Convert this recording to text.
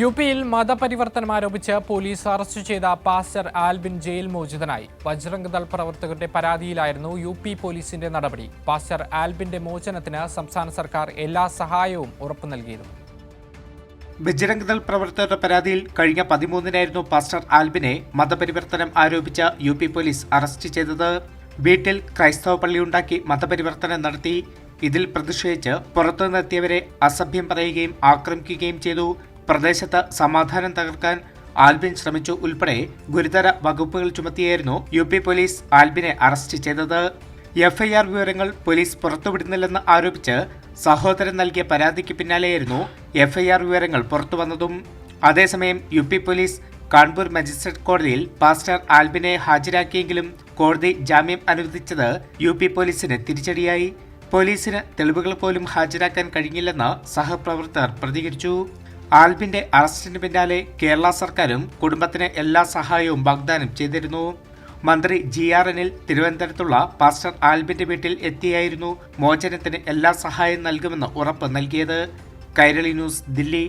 U പിയിൽ മതപരിവർത്തനം ആരോപിച്ച് പോലീസ് അറസ്റ്റ് ചെയ്ത പാസ്റ്റർ ആൽബിൻ ജയിൽ മോചിതനായി. ബജ്രംഗ് ദൾ പ്രവർത്തകരുടെ പരാതിയിലായിരുന്നു യു പി പോലീസിന്റെ നടപടി. പാസ്റ്റർ ആൽബിന്റെ മോചനത്തിന് സംസ്ഥാന സർക്കാർ എല്ലാ സഹായവും ഉറപ്പു നൽകിയിരുന്നു. ബജ്രംഗ് ദൾ പ്രവർത്തകരുടെ പരാതിയിൽ കഴിഞ്ഞ പതിമൂന്നിനായിരുന്നു പാസ്റ്റർ ആൽബിനെ മതപരിവർത്തനം ആരോപിച്ച യു പി പോലീസ് അറസ്റ്റ് ചെയ്തത്. വീട്ടിൽ ക്രൈസ്തവ പള്ളിയുണ്ടാക്കി മതപരിവർത്തനം നടത്തി. ഇതിൽ പ്രതിഷേധിച്ച് പുറത്തുനിന്നെത്തിയവരെ അസഭ്യം പറയുകയും ആക്രമിക്കുകയും ചെയ്തു. പ്രദേശത്ത് സമാധാനം തകർക്കാൻ ആൽബിൻ ശ്രമിച്ചു ഉൾപ്പെടെ ഗുരുതര വകുപ്പുകൾ ചുമത്തിയായിരുന്നു യു പി പോലീസ് ആൽബിനെ അറസ്റ്റ് ചെയ്തത്. എഫ്ഐആർ വിവരങ്ങൾ പോലീസ് പുറത്തുവിടുന്നില്ലെന്ന് ആരോപിച്ച് സഹോദരൻ നൽകിയ പരാതിക്ക് പിന്നാലെയായിരുന്നു എഫ്ഐആർ വിവരങ്ങൾ പുറത്തുവന്നതും. അതേസമയം U P police Kanpur magistrate കോടതിയിൽ പാസ്റ്റർ ആൽബിനെ ഹാജരാക്കിയെങ്കിലും കോടതി ജാമ്യം അനുവദിച്ചത് യു പി പോലീസിന് തിരിച്ചടിയായി. പോലീസിന് തെളിവുകൾ പോലും ഹാജരാക്കാൻ കഴിഞ്ഞില്ലെന്ന് സഹപ്രവർത്തകർ പ്രതികരിച്ചു. ആൽബിന്റെ അറസ്റ്റിന് പിന്നാലെ കേരള സർക്കാരും കുടുംബത്തിന് എല്ലാ സഹായവും വാഗ്ദാനം ചെയ്തിരുന്നു. മന്ത്രി ജി ആർ എനിൽ തിരുവനന്തപുരത്തുള്ള പാസ്റ്റർ ആൽബിന്റെ വീട്ടിൽ എത്തിയായിരുന്നു മോചനത്തിന് എല്ലാ സഹായം നൽകുമെന്ന് ഉറപ്പ് നൽകിയത്. കൈരളി ന്യൂസ് ദില്ലി.